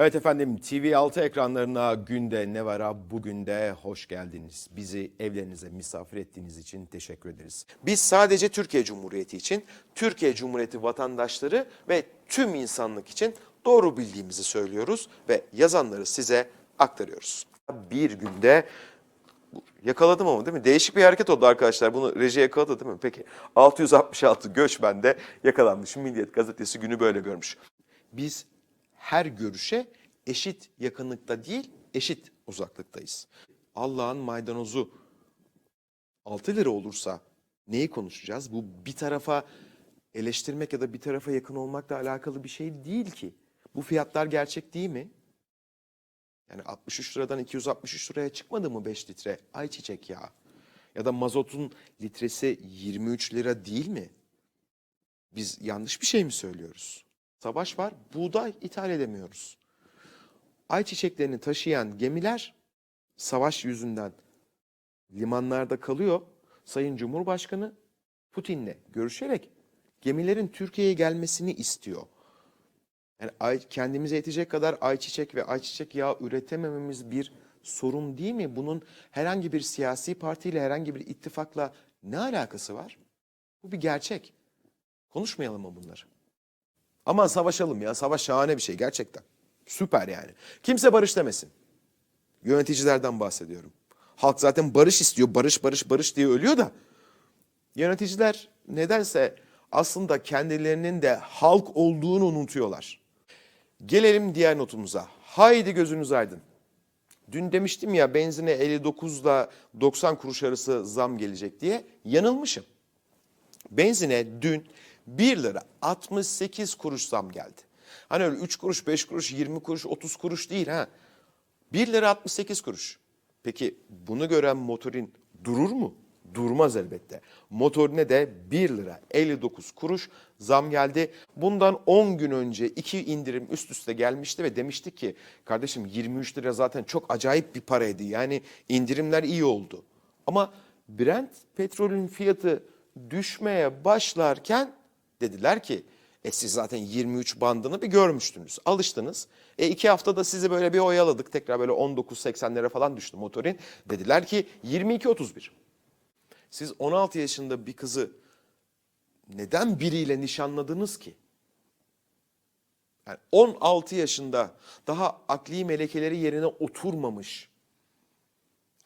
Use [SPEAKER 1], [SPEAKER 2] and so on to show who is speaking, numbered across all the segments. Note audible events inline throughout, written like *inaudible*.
[SPEAKER 1] Evet efendim TV6 ekranlarına günde ne var ha bugün de hoş geldiniz. Bizi evlerinize misafir ettiğiniz için teşekkür ederiz. Biz sadece Türkiye Cumhuriyeti için, Türkiye Cumhuriyeti vatandaşları ve tüm insanlık için doğru bildiğimizi söylüyoruz ve yazanları size aktarıyoruz. Bir günde Yakaladım ama değil mi? Değişik bir hareket oldu arkadaşlar. Bunu reji yakaladı değil mi? Peki 666 göçmen de yakalanmış. Milliyet gazetesi günü böyle görmüş. Biz her görüşe eşit yakınlıkta değil, eşit uzaklıktayız. Allah'ın maydanozu 6 lira olursa neyi konuşacağız? Bu bir tarafa eleştirmek ya da bir tarafa yakın olmakla alakalı bir şey değil ki. Bu fiyatlar gerçek değil mi? Yani 63 liradan 263 liraya çıkmadı mı 5 litre ayçiçek yağı? Ya da mazotun litresi 23 lira değil mi? Biz yanlış bir şey mi söylüyoruz? Savaş var, buğday ithal edemiyoruz. Ayçiçeklerini taşıyan gemiler savaş yüzünden limanlarda kalıyor. Sayın Cumhurbaşkanı Putin'le görüşerek gemilerin Türkiye'ye gelmesini istiyor. Yani ay, kendimize yetecek kadar ayçiçek ve ayçiçek yağı üretemememiz bir sorun değil mi? Bunun herhangi bir siyasi partiyle, herhangi bir ittifakla ne alakası var? Bu bir gerçek. Konuşmayalım mı bunları? Aman savaşalım ya. Savaş şahane bir şey gerçekten. Süper yani. Kimse barış demesin. Yöneticilerden bahsediyorum. Halk zaten barış istiyor. Barış, barış, barış diye ölüyor da. Yöneticiler nedense aslında kendilerinin de halk olduğunu unutuyorlar. Gelelim diğer notumuza. Haydi gözünüz aydın. Dün demiştim ya benzine 59 ile 90 kuruş arası zam gelecek diye yanılmışım. Benzine dün 1 lira 68 kuruş zam geldi. Hani öyle 3 kuruş, 5 kuruş, 20 kuruş, 30 kuruş değil ha. 1 lira 68 kuruş. Peki bunu gören motorin durur mu? Durmaz elbette. Motorine de 1 lira 59 kuruş zam geldi. Bundan 10 gün önce iki indirim üst üste gelmişti ve demiştik ki kardeşim 23 lira zaten çok acayip bir paraydı. Yani indirimler iyi oldu. Ama Brent petrolün fiyatı düşmeye başlarken dediler ki e siz zaten 23 bandını bir görmüştünüz. Alıştınız. E iki haftada sizi böyle bir oyaladık. Tekrar böyle 19.80'lere falan düştü motorin. Dediler ki 22.31. Siz 16 yaşında bir kızı neden biriyle nişanladınız ki? Yani 16 yaşında daha akli melekeleri yerine oturmamış.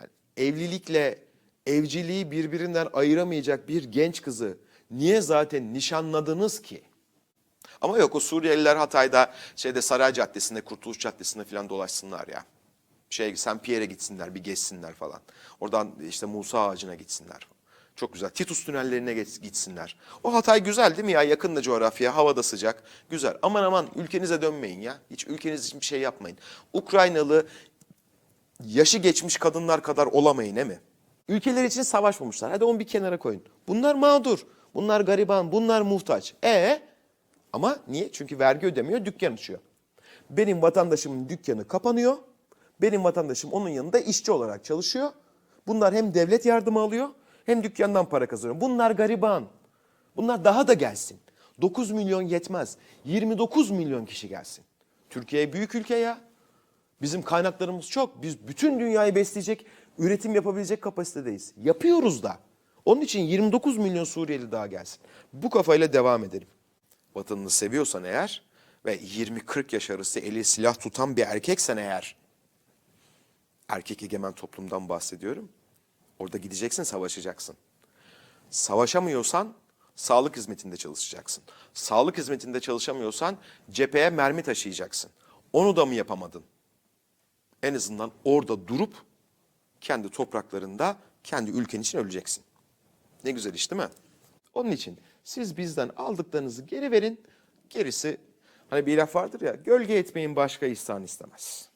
[SPEAKER 1] Yani evlilikle evciliği birbirinden ayıramayacak bir genç kızı niye zaten nişanladınız ki? Ama yok o Suriyeliler Hatay'da şeyde Saray Caddesi'nde, Kurtuluş Caddesi'nde falan dolaşsınlar ya. Şey Saint Pierre'e gitsinler, bir geçsinler falan. Oradan işte Musa Ağacı'na gitsinler. Çok güzel. Titus tünellerine gitsinler. O Hatay güzel değil mi ya? Yakın da coğrafya, havada sıcak. Güzel. Aman aman ülkenize dönmeyin ya. Hiç ülkeniz için bir şey yapmayın. Ukraynalı yaşı geçmiş kadınlar kadar olamayın değil mi? Ülkeler için savaşmamışlar. Hadi onu bir kenara koyun. Bunlar mağdur. Bunlar gariban. Bunlar muhtaç. E ama niye? Çünkü vergi ödemiyor, dükkan açıyor. Benim vatandaşımın dükkanı kapanıyor. Benim vatandaşım onun yanında işçi olarak çalışıyor. Bunlar hem devlet yardımı alıyor hem dükkandan para kazanıyor. Bunlar gariban. Bunlar daha da gelsin. 9 milyon yetmez. 29 milyon kişi gelsin. Türkiye büyük ülke ya. Bizim kaynaklarımız çok. Biz bütün dünyayı besleyecek, üretim yapabilecek kapasitedeyiz. Yapıyoruz da. Onun için 29 milyon Suriyeli daha gelsin. Bu kafayla devam edelim. Vatanını seviyorsan eğer ve 20-40 yaş arası eli silah tutan bir erkeksen eğer, erkek egemen toplumdan bahsediyorum. Orada gideceksin, savaşacaksın. Savaşamıyorsan sağlık hizmetinde çalışacaksın. Sağlık hizmetinde çalışamıyorsan cepheye mermi taşıyacaksın. Onu da mı yapamadın? En azından orada durup kendi topraklarında, kendi ülken için öleceksin. Ne güzel iş değil mi? Onun için siz bizden aldıklarınızı geri verin. Gerisi hani bir laf vardır ya gölge etmeyin başka ihsan istemez.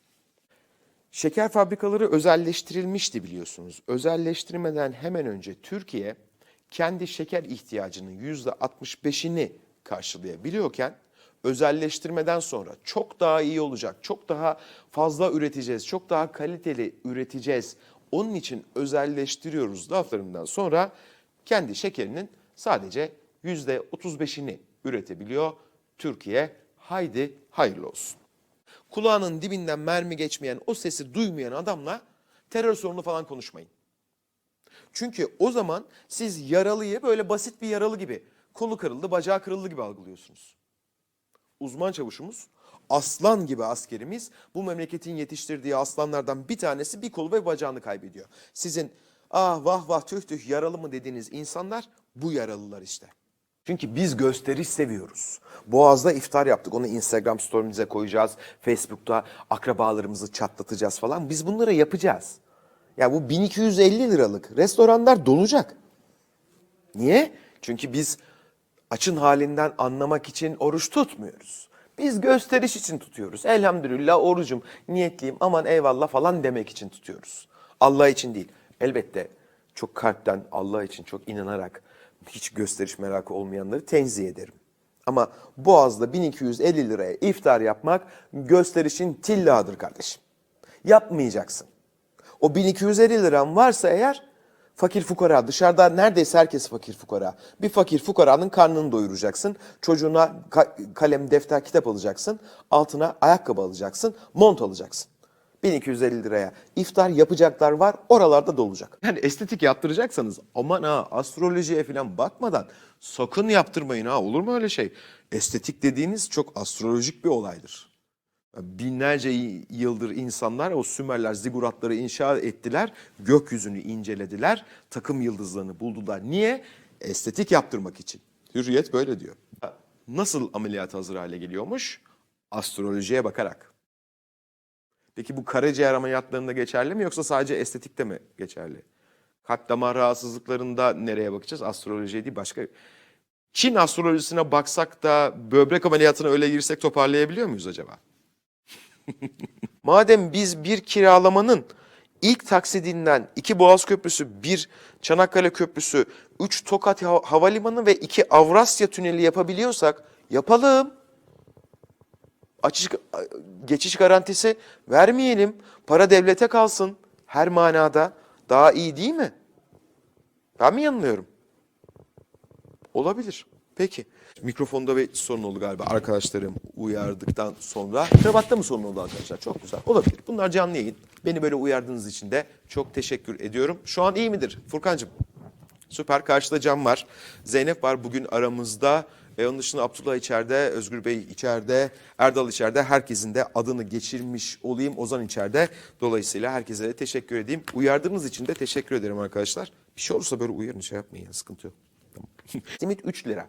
[SPEAKER 1] Şeker fabrikaları özelleştirilmişti biliyorsunuz. Özelleştirmeden hemen önce Türkiye kendi şeker ihtiyacının yüzde 65'ini karşılayabiliyorken özelleştirmeden sonra çok daha iyi olacak, çok daha fazla üreteceğiz, çok daha kaliteli üreteceğiz. Onun için özelleştiriyoruz laflarından sonra kendi şekerinin sadece yüzde 35'ini üretebiliyor Türkiye. Haydi hayırlı olsun. kulağının dibinden mermi geçmeyen, o sesi duymayan adamla terör sorunu falan konuşmayın. Çünkü o zaman siz yaralıyı böyle basit bir yaralı gibi, kolu kırıldı, bacağı kırıldı gibi algılıyorsunuz. Uzman çavuşumuz, aslan gibi askerimiz bu memleketin yetiştirdiği aslanlardan bir tanesi bir kolu ve bacağını kaybediyor. Sizin ah vah vah tüh tüh yaralı mı dediğiniz insanlar bu yaralılar işte. Çünkü biz gösteriş seviyoruz. Boğaz'da iftar yaptık. Onu Instagram story'imize koyacağız. Facebook'ta akrabalarımızı çatlatacağız falan. Biz bunları yapacağız. Ya bu 1250 liralık restoranlar dolacak. Niye? Çünkü biz açın halinden anlamak için oruç tutmuyoruz. Biz gösteriş için tutuyoruz. Elhamdülillah orucum, niyetliyim, aman eyvallah falan demek için tutuyoruz. Allah için değil. Elbette çok kalpten Allah için çok inanarak hiç gösteriş merakı olmayanları tenzih ederim. Ama Boğaz'da 1250 liraya iftar yapmak gösterişin tillahıdır kardeşim. Yapmayacaksın. O 1250 liran varsa eğer fakir fukara dışarıda neredeyse herkes fakir fukara. Bir fakir fukaranın karnını doyuracaksın. Çocuğuna ka- kalem, defter, kitap alacaksın. Altına ayakkabı alacaksın. Mont alacaksın. 1250 liraya iftar yapacaklar var oralarda dolacak. Yani estetik yaptıracaksanız aman ha astrolojiye falan bakmadan sakın yaptırmayın ha olur mu öyle şey? Estetik dediğiniz çok astrolojik bir olaydır. Binlerce yıldır insanlar o Sümerler ziguratları inşa ettiler, gökyüzünü incelediler, takım yıldızlarını buldular. Niye? Estetik yaptırmak için. Hürriyet böyle diyor. Nasıl ameliyat hazır hale geliyormuş? Astrolojiye bakarak. Peki bu karaciğer ameliyatlarında geçerli mi yoksa sadece estetikte mi geçerli? Kalp damar rahatsızlıklarında nereye bakacağız? Astrolojiye değil başka. Çin astrolojisine baksak da böbrek ameliyatına öyle girsek toparlayabiliyor muyuz acaba? *laughs* Madem biz bir kiralamanın ilk taksidinden iki Boğaz Köprüsü, bir Çanakkale Köprüsü, üç Tokat Ha- Havalimanı ve iki Avrasya Tüneli yapabiliyorsak yapalım. Açış, geçiş garantisi vermeyelim. Para devlete kalsın. Her manada daha iyi değil mi? Ben mi yanılıyorum? Olabilir. Peki. Mikrofonda bir sorun oldu galiba. Arkadaşlarım uyardıktan sonra. Kravatta mı sorun oldu arkadaşlar? Çok güzel. Olabilir. Bunlar canlı yayın. Beni böyle uyardığınız için de çok teşekkür ediyorum. Şu an iyi midir Furkancığım? Süper. Karşıda Can var. Zeynep var bugün aramızda. E, onun dışında Abdullah içeride, Özgür Bey içeride, Erdal içeride. Herkesin de adını geçirmiş olayım. Ozan içeride. Dolayısıyla herkese de teşekkür edeyim. Uyardığınız için de teşekkür ederim arkadaşlar. Bir şey olursa böyle uyarın şey yapmayın. ya, Sıkıntı yok. *laughs* Simit 3 lira.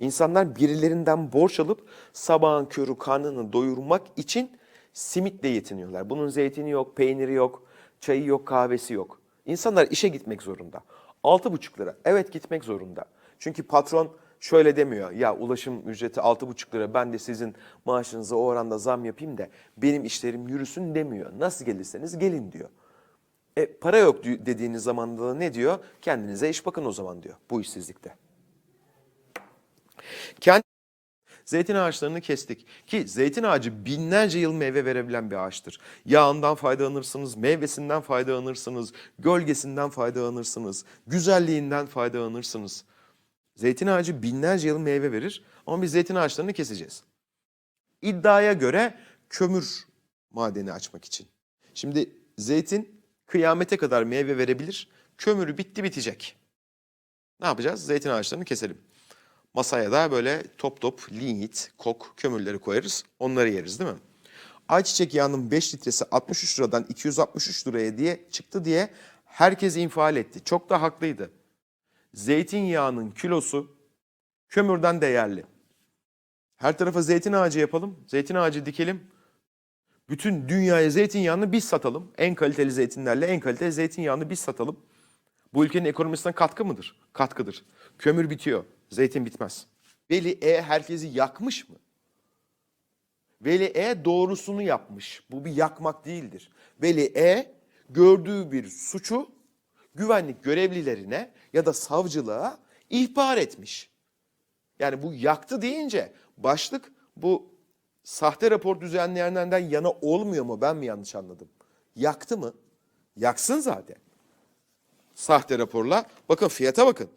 [SPEAKER 1] İnsanlar birilerinden borç alıp sabahın körü karnını doyurmak için simitle yetiniyorlar. Bunun zeytini yok, peyniri yok, çayı yok, kahvesi yok. İnsanlar işe gitmek zorunda. 6,5 lira. Evet gitmek zorunda. Çünkü patron şöyle demiyor. Ya ulaşım ücreti 6,5 lira ben de sizin maaşınıza o oranda zam yapayım da benim işlerim yürüsün demiyor. Nasıl gelirseniz gelin diyor. E, para yok di- dediğiniz zaman da ne diyor? Kendinize iş bakın o zaman diyor bu işsizlikte. Kendi Zeytin ağaçlarını kestik ki zeytin ağacı binlerce yıl meyve verebilen bir ağaçtır. Yağından faydalanırsınız, meyvesinden faydalanırsınız, gölgesinden faydalanırsınız, güzelliğinden faydalanırsınız. Zeytin ağacı binlerce yıl meyve verir ama biz zeytin ağaçlarını keseceğiz. İddiaya göre kömür madeni açmak için. Şimdi zeytin kıyamete kadar meyve verebilir, kömürü bitti bitecek. Ne yapacağız? Zeytin ağaçlarını keselim. Masaya da böyle top top lignit, kok, kömürleri koyarız. Onları yeriz değil mi? Ayçiçek yağının 5 litresi 63 liradan 263 liraya diye çıktı diye herkes infial etti. Çok da haklıydı. Zeytinyağının kilosu kömürden değerli. Her tarafa zeytin ağacı yapalım, zeytin ağacı dikelim. Bütün dünyaya zeytinyağını biz satalım. En kaliteli zeytinlerle en kaliteli zeytinyağını biz satalım. Bu ülkenin ekonomisine katkı mıdır? Katkıdır. Kömür bitiyor, zeytin bitmez. Veli E herkesi yakmış mı? Veli E doğrusunu yapmış. Bu bir yakmak değildir. Veli E gördüğü bir suçu güvenlik görevlilerine ya da savcılığa ihbar etmiş. Yani bu yaktı deyince başlık bu sahte rapor düzenleyenlerden yana olmuyor mu? Ben mi yanlış anladım? Yaktı mı? Yaksın zaten sahte raporla. Bakın fiyata bakın.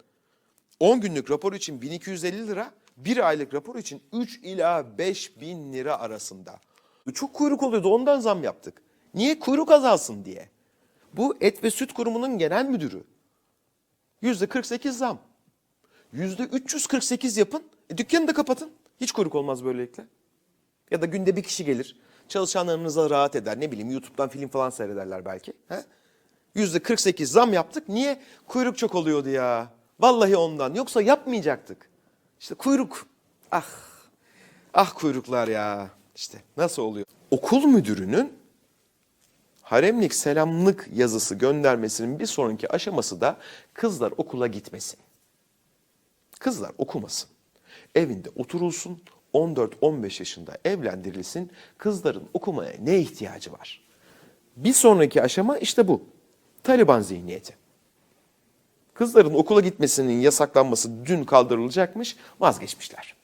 [SPEAKER 1] 10 günlük rapor için 1250 lira, 1 aylık rapor için 3 ila 5 bin lira arasında. Çok kuyruk oluyordu ondan zam yaptık. Niye? Kuyruk azalsın diye. Bu et ve süt kurumunun genel müdürü. Yüzde 48 zam. Yüzde 348 yapın. E, dükkanı da kapatın. Hiç kuyruk olmaz böylelikle. Ya da günde bir kişi gelir. Çalışanlarınıza rahat eder. Ne bileyim YouTube'dan film falan seyrederler belki. He? Yüzde 48 zam yaptık. Niye? Kuyruk çok oluyordu ya. Vallahi ondan. Yoksa yapmayacaktık. İşte kuyruk. Ah. Ah kuyruklar ya. İşte nasıl oluyor? Okul müdürünün haremlik selamlık yazısı göndermesinin bir sonraki aşaması da kızlar okula gitmesin. Kızlar okumasın. Evinde oturulsun. 14-15 yaşında evlendirilsin. Kızların okumaya ne ihtiyacı var? Bir sonraki aşama işte bu. Taliban zihniyeti. Kızların okula gitmesinin yasaklanması dün kaldırılacakmış, vazgeçmişler.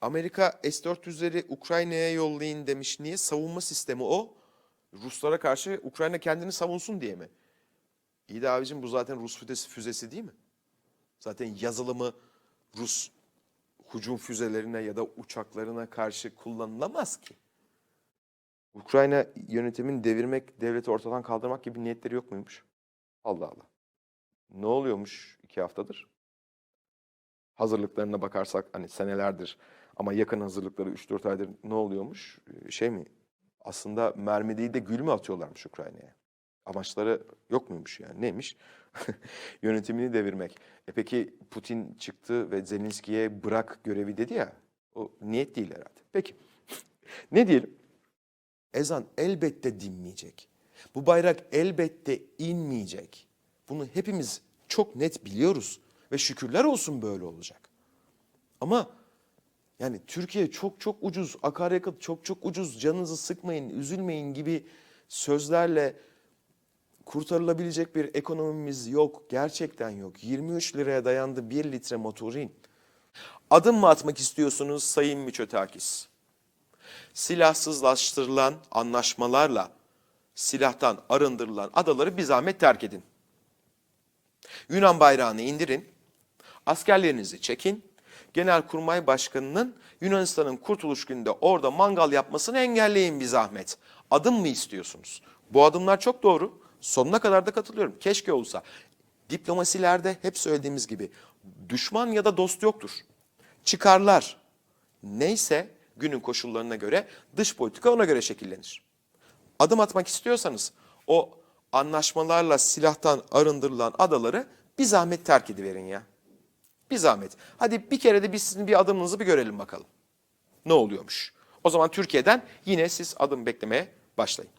[SPEAKER 1] Amerika S-400'leri Ukrayna'ya yollayın demiş. Niye? Savunma sistemi o. Ruslara karşı Ukrayna kendini savunsun diye mi? İyi de abicim bu zaten Rus füzesi, füzesi değil mi? Zaten yazılımı Rus hücum füzelerine ya da uçaklarına karşı kullanılamaz ki. Ukrayna yönetimini devirmek, devleti ortadan kaldırmak gibi niyetleri yok muymuş? Allah Allah. Ne oluyormuş iki haftadır? Hazırlıklarına bakarsak hani senelerdir ama yakın hazırlıkları 3-4 aydır ne oluyormuş? Ee, Şey mi? Aslında mermi değil de gül mü atıyorlarmış Ukrayna'ya? Amaçları yok muymuş yani? Neymiş? *laughs* Yönetimini devirmek. E peki Putin çıktı ve Zelenski'ye bırak görevi dedi ya. O niyet değil herhalde. Peki. *laughs* ne diyelim? Ezan elbette dinmeyecek. Bu bayrak elbette inmeyecek. Bunu hepimiz çok net biliyoruz ve şükürler olsun böyle olacak. Ama yani Türkiye çok çok ucuz, akaryakıt çok çok ucuz, canınızı sıkmayın, üzülmeyin gibi sözlerle kurtarılabilecek bir ekonomimiz yok. Gerçekten yok. 23 liraya dayandı 1 litre motorin. Adım mı atmak istiyorsunuz Sayın Miçotakis? Silahsızlaştırılan anlaşmalarla silahtan arındırılan adaları bir zahmet terk edin. Yunan bayrağını indirin. Askerlerinizi çekin. Genelkurmay Başkanı'nın Yunanistan'ın kurtuluş gününde orada mangal yapmasını engelleyin bir zahmet. Adım mı istiyorsunuz? Bu adımlar çok doğru. Sonuna kadar da katılıyorum. Keşke olsa. Diplomasilerde hep söylediğimiz gibi düşman ya da dost yoktur. Çıkarlar neyse günün koşullarına göre dış politika ona göre şekillenir. Adım atmak istiyorsanız o anlaşmalarla silahtan arındırılan adaları bir zahmet terk ediverin ya. Bir zahmet. Hadi bir kere de biz sizin bir adımınızı bir görelim bakalım. Ne oluyormuş? O zaman Türkiye'den yine siz adım beklemeye başlayın.